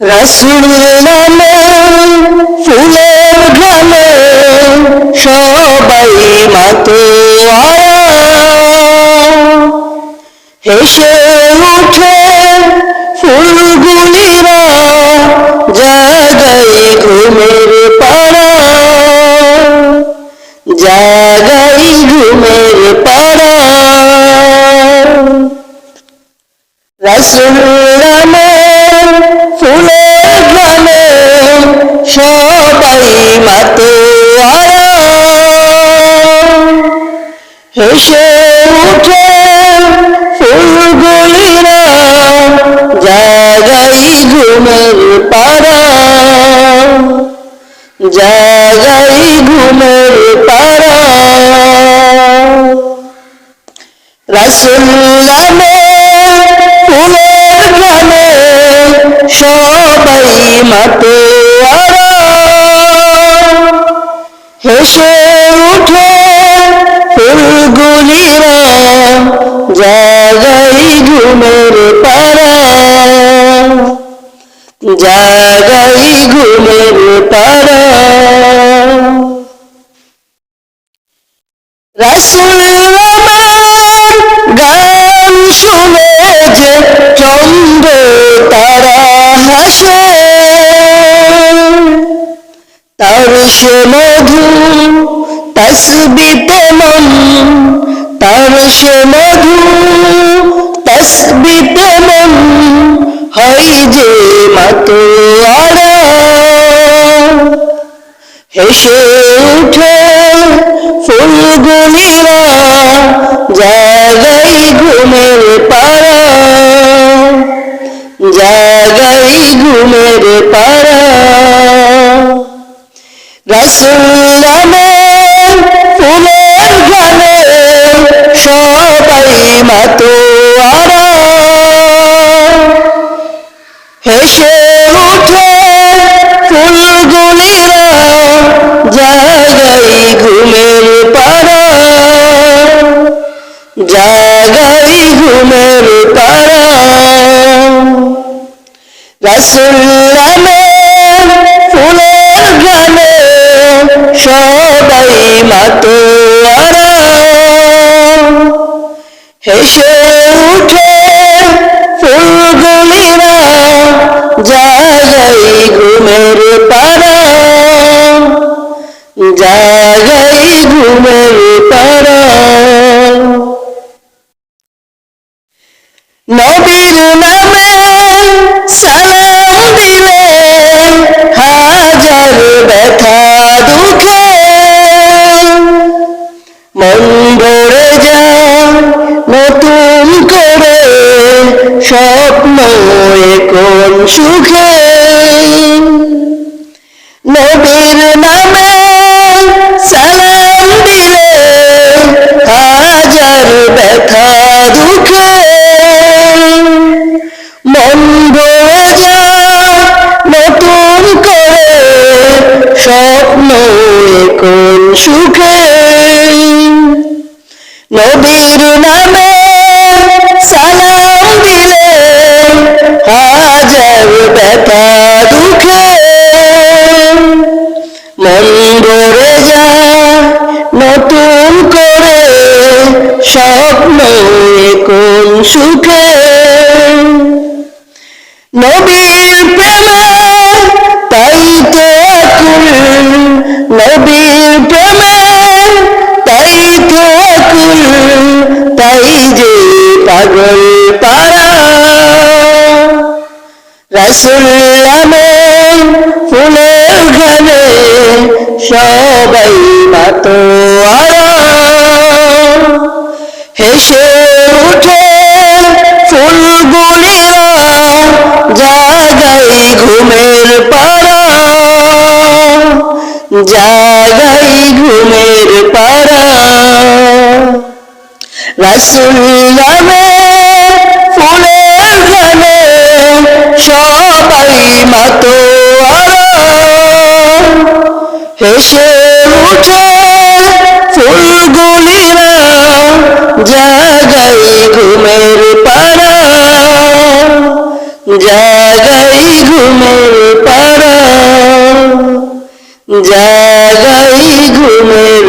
রসুল নামে, ফুলের গ্রামে সবাই মাতো হেসে উঠে ফুলগুলিরা জাগাই ঘুমের পাড়া। জাগাই ঘুমের পাড়া। রসুল সবাই মাতো হেসে উঠে ফুলগুলিরা জাগাই ঘুমের পাড়া। জাগাই ঘুমের পাড়া। রসুল নামে ফুলের গ্রামে সবাই মাতো হেসে উঠে ফুলগুলিরা জাগাই ঘুমের পাড়া। জাগাই ঘুমের পাড়া। রসুল আমার গান শুনে যে চন্দ্র তারা হাসে। তার সে মধু তসবিতে মন তার সে মধু তসবিতে মন হয় যে মাতো হেসে উঠে ফুলগুলিরা জাগাই ঘুমের পাড়া। জাগাই ঘুমের পাড়া। রসুল মাতো হেসে উঠে ফুলগুলিরা জাগাই ঘুমের পাড়া জাগাই ঘুমের পাড়া রসুল্লামে ফুলের গানে সবাই মাতো। হেসে উঠে ফুলগুলিরা জাগাই ঘুমের পারা জাগাই ঘুমের পারা নবীর সুখে। নবীর নামে সালাম দিলে হাজার ব্যথা দুঃখে। মন ভরে নতুন করে, স্বপ্ন কোন সুখে। নবীর নামে মন ভরে যায়, নতুন করে স্বপ্ন কোন সুখে? নবীর প্রেমে তাই তো আকুল, নবীর তাই তো আকুল, তাই যে পাগল পারা সবাই মাতো হেসে উঠে ফুলগুলিরা জাগাই ঘুমের পাড়া। জাগাই ঘুমের পাড়া। রসুল্লামে ফুলের গানে সবাই মাতো হেসে উঠে ফুলগুলিরা জাগাই ঘুমের পাড়া জাগাই ঘুমের পাড়া জাগাই ঘুমের